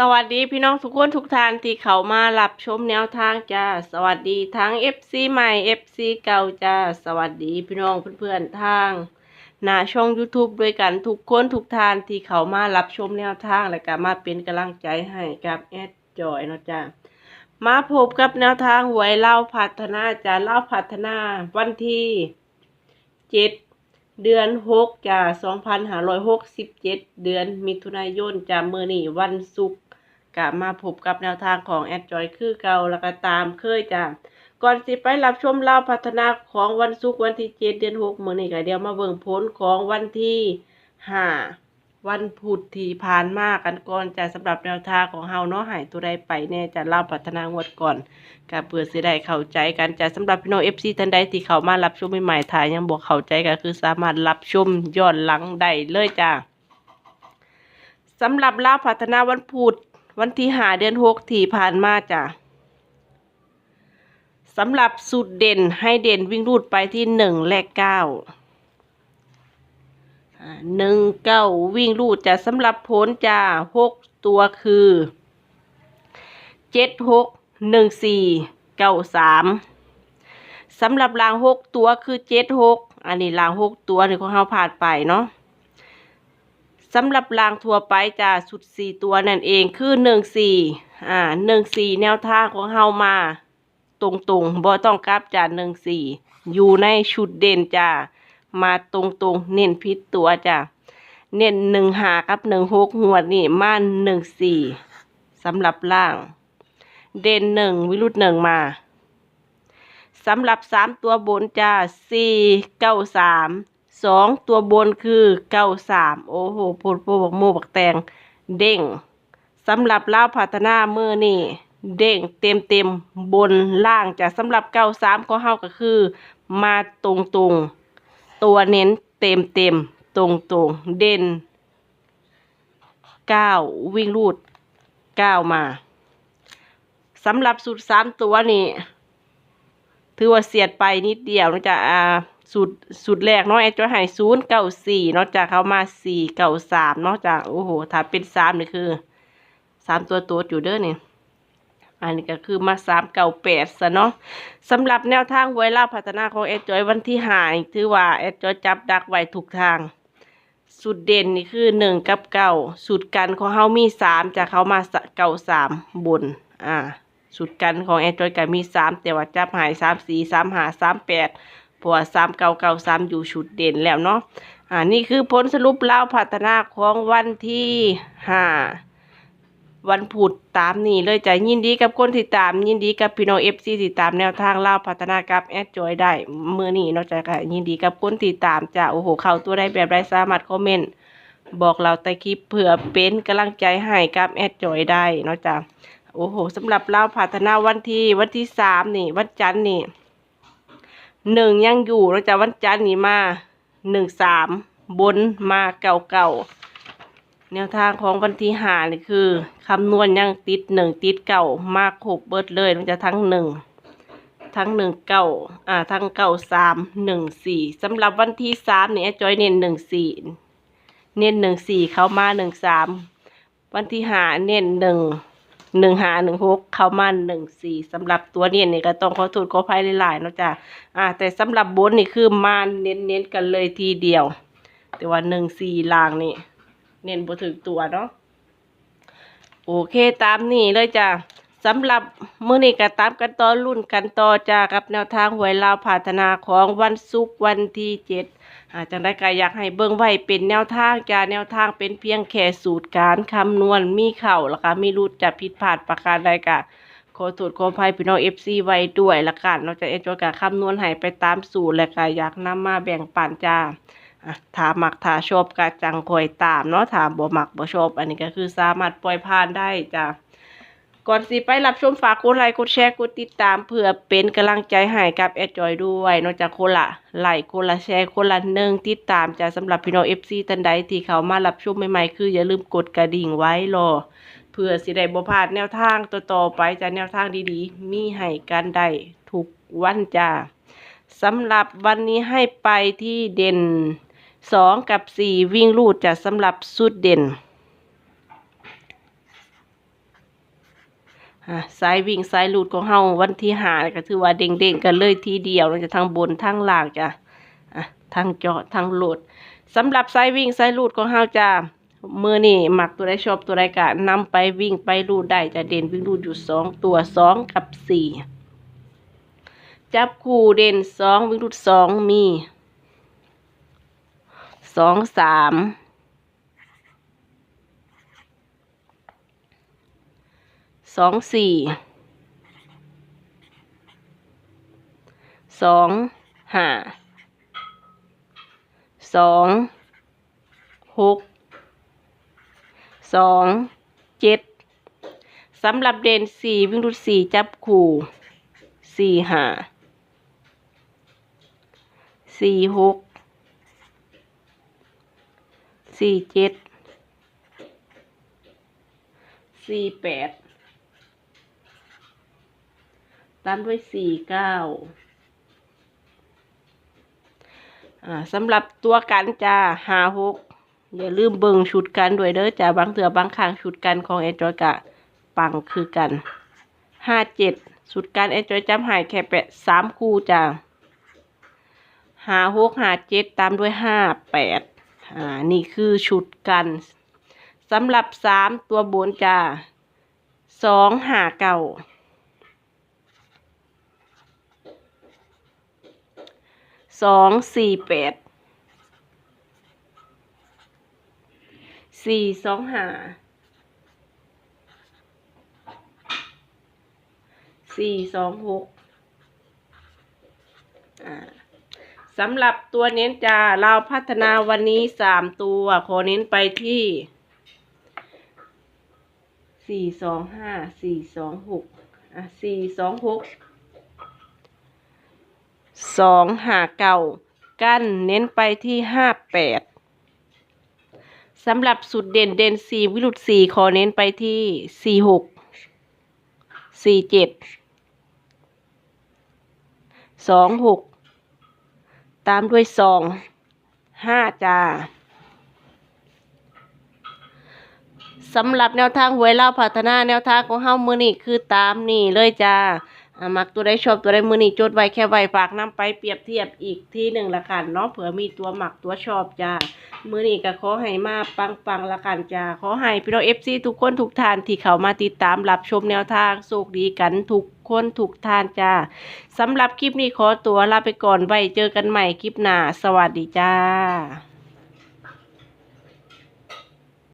สวัสดีพี่น้องทุกคนทุกท่านที่เขามารับชมแนวทางจ้าสวัสดีทั้ง FC ใหม่ FC เก่าจ้าสวัสดีพี่น้องเพื่อนๆทางหน้าช่อง YouTube ด้วยกันทุกคนทุกท่านที่เขามารับชมแนวทางและก็มาเป็นกำลังใจให้กับแอดจอยเนาะจ้ามาพบกับแนวทางหวยเล่าพัฒนาจ้าเล่าพัฒนาวันที่เจ็ดเดือนหกจ้าสองพันห้าร้อยหกสิบเจ็ดเดือนมิถุนายนจ้ามือนี่วันศุกร์ กะมาพบกับแนวทางของแอดจอยคือเก่าแล้วก็ตามเคยจ้าก่อนสิไปรับชมเล่าพัฒนาของวันศุกร์วันที่เจ็ดเดือนหกมือนี่ก็เดี๋ยวมาเบิ่งผลของวันที่ห้าวันพุธที่ผ่านมากันก่อนจ้าสำหรับแนวทางของเฮาเนาะหายตัวใดไปแน่จะเล่าพัฒนางวดก่อนก็เพื่อสิได้เข้าใจกันจะสำหรับพี่น้อง FC ท่านใดที่เข้ามารับชมใหม่ๆถ่ายยังบอกเข้าใจก็คือสามารถรับชมย้อนหลังได้เลยจ้ะสำหรับเล่าพัฒนาวันพุธ วันที่หาเดือนหกที่ผ่านมาจ้ะสำหรับสูตรเด่นให้เด่นวิ่งรูดไปที่หนึ่งและเก้าหนึ่งเก้าวิ่งรูดจะสำหรับผลจ้ะหกตัวคือเจ็ดหกหนึ่งสี่เก้าสามสำหรับรางหกตัวคือเจ็ดหกอันนี้รางหกตัวนี่ของเราผ่านไปเนาะ สำหรับรางทั่วไปจะสุดสี่ตัวนั่นเองคือหนึ่งสี่อ่าหนึ่งสี่แนวทางของเรามา ตรงๆบ่ต้องกลับจ้าหนึ่งสี่อยู่ในชุดเด่นจ้ามาตรงๆเน้นพิษตัวจ้าเน้นหนึ่งหากับหนึ่งหกหัวนี่มาหนึ่งสี่สำหรับล่าง เด่นหนึ่งวิรุธหนึ่งมาสำหรับสามตัวบนจ้าสี่เก้าสาม สองตัวบนคือเก้าสามโอ้โหโพดโพบักโมบักแตงเด้งสำหรับล่าวพัฒนาเมื่อนี่เด้งเต็มเต็มบนล่างจะสำหรับเก้าสามของเฮาก็คือ มาตรงตรงตัวเน้นเต็มเต็มตรงตรงเด่นเก้าวิ่งรูดเก้ามาสำหรับสูตรสามตัวนี่ ถือว่าเสียดไปนิดเดียวนะจ๊ะอ่าสูตรสูตรแรกเนาะไอ้จ้อยให้ศูนย์เก้าสี่เนาะจ๊ะเขามาสี่เก้าสามเนาะจ๊ะโอ้โหถ้าเป็นสามนี่คือสามตัวตัวอยู่เด้อนี่อันนี้ก็คือมาสามเก้าแปดซะเนาะสำหรับแนวทางหวยลาพัฒนาของแอดจอยวันที่หานี่ถือว่าแอดจอยจับดักไว้ถูกทางสูตรเด่นนี่คือหนึ่งกับเก้าสูตรกันของเฮามีสามจากเขามาเก้าสามบน อ่า สูตรกันของแอนดรอยก็มีสามแต่ว่าจับหายสามสี่สามหาสามแปดเพราะว่าสามเก้าเก้าสามอยู่ชุดเด่นแล้วเนาะอ่านี่คือผลสรุปเล่าพัฒนาของวันที่ห้าวันพุธตามนี่เลยจะยินดีกับคนที่ตาม ยินดีกับพี่น้องเอฟซีที่ตามแนวทางเล่าพัฒนากับแอดจอยได้เมื่อนี้เนาะจ๊ะยินดีกับคนที่ตามจะโอ้โหเข้าตัวได้แบบไร้สามารถคอมเมนต์บอกเราแต่คลิปเผื่อเป็นกำลังใจให้กับแอดจอยได้เนาะจ้ะ โอ้โหสำหรับเราพัฒนาวันที่วันที่สามนี่ วันจันทร์นี่หนึ่งยังอยู่เนาจะวันจันทร์นี่มาหนึ่งสามบนมาเก่าเก่าแนวทางของวันที่หานี่คือคำนวณยังติดหนึ่งติดเก่ามาครบเบิดเลยเนจะทั้งหนึ่งทั้งหนึ่งเก้าอ่าทั้งเก้าสามหนึ่งสี่สำหรับวันที่สามนี่จอยเน้นหนึ่งสี่เน้นหนึ่งสี่เข้ามาหนึ่งสามวันที่หาเน้นหนึ่ง หนึ่งหาหนึ่งหกเข้ามาหนึ่งสี่สำหรับตัวเน้นนี่ก็ต้องขอโทษขออภัยหลายๆเนาะจ้ะอ่า แต่สำหรับบนนี่คือมาเน้นเน้นๆกันเลยทีเดียว แต่ว่าหนึ่งสี่ลางนี่ เน้นบ่ถึงตัวเนาะโอเคตามนี่เลยจ้ะสำหรับมื้อนี้ก็ตามกันต่อรุ่นกันต่อจ้ากับแนวทางหวยลาวพัฒนาของวันศุกร์วันที่เจ็ด จังได้ก็อยากให้เบิ่งไว้เป็นแนวทางจ้าแนวทางเป็นเพียงแค่สูตรการคำนวณมีเข่าแล้วก็มีรูดจะผิดพลาดประการใดก็ขอโทษขอภัยพี่น้อง FC ไว้ด้วยละกันเราจะเอ็นจอยกับคำนวณให้ไปตามสูตรและก็อยากนำมาแบ่งปันจ้าอะถามหมักถาชอบก็จังคอยตามเนาะถ้าบ่มักบ่ชอบ อันนี้ก็คือสามารถปล่อยผ่านได้จ้า ก่อนสิไปรับชมฝากกดไลค์กดแชร์กดติดตามเพื่อเป็นกำลังใจให้กับแอดจอยด้วย นอกจากคนละไลค์คนละแชร์คนละหนึ่งติดตามจะสำหรับพี่น้องเอฟซีท่านใดที่เขามารับชมใหม่ๆคืออย่าลืมกดกระดิ่งไว้รอเพื่อสิได้บ่พลาดแนวทางต่อๆไปจะแนวทางดีๆ มีให้กันได้ทุกวันจ้าสำหรับวันนี้ให้ไปที่เด่นสองกับสี่วิ่งลูดจะสำหรับสุดเด่น อะ สายวิ่งสายหลุดของเฮาวันที่หาก็ถือว่าเด้งๆกันเลยทีเดียวเราจะทางบนทางล่างจ้ะทางเจาะทางหลดสำหรับสายวิ่งสายหลุดของเฮาจ้ะมือนี่หมักตัวใดชอบตัวใดก็นำไปวิ่งไปรูดได้จะเด่นวิ่งรูดอยู่สองตัวสองกับสี่จับคู่เด่นสองวิ่งรูดสองมีสองสาม สองสี่สองห้าสองหกสองเจ็ดสำหรับเด่นสี่วิ่งรูดสี่จับคู่สี่ห้าสี่หกสี่เจ็ดสี่แปด ตามด้วยสี่เก้าอ่าสำหรับตัวกันจ้าหาหกอย่าลืมเบิ่งชุดกันด้วยเด้อจ้าบางเถื่อบางครั้งชุดกันของเอนจอยกะปังคือกันห้าเจ็ดชุดกันเอนจอยจำหายแค่แปดสามคู่จ้าหาหกหาเจ็ดตามด้วยห้าแปดอ่านี่คือชุดกันสำหรับสามตัวบนจ้าสองหาเก่า สองสี่แปดสี่สองห้าสี่สองหกอ่าสำหรับตัวเน้นจะเราพัฒนาวันนี้สามตัวขอเน้นไปที่สี่สองห้าสี่สองหกอะสี่สองหก สองหาเก่ากั้นเน้นไปที่ห้าแปดสำหรับสุดเด่นเด่นสี่วิรุตสี่ขอเน้นไปที่สี่หกสี่เจ็ดสองหกตามด้วยสองห้าจ้าสำหรับแนวทางหวยเล่าพัฒนาแนวทางของเฮามือนี่คือตามนี่เลยจ้า มักตัวได้ชอบตัวได้มือนี่จดไว้แค่ไว้ฝากนำไปเปรียบเทียบอีกที่หนึ่งละกันเนาะเผื่อมีตัวหมักตัวชอบจ้ามือนี่ก็ขอให้มาปังปังละกันจ้าขอให้พี่น้องเอฟซีทุกคนทุกท่านที่เขามาติดตามรับชมแนวทางโชคดีกันทุกคนทุกท่านจ้าสำหรับคลิปนี้ขอตัวลาไปก่อนไว้เจอกันใหม่คลิปหน้าสวัสดีจ้า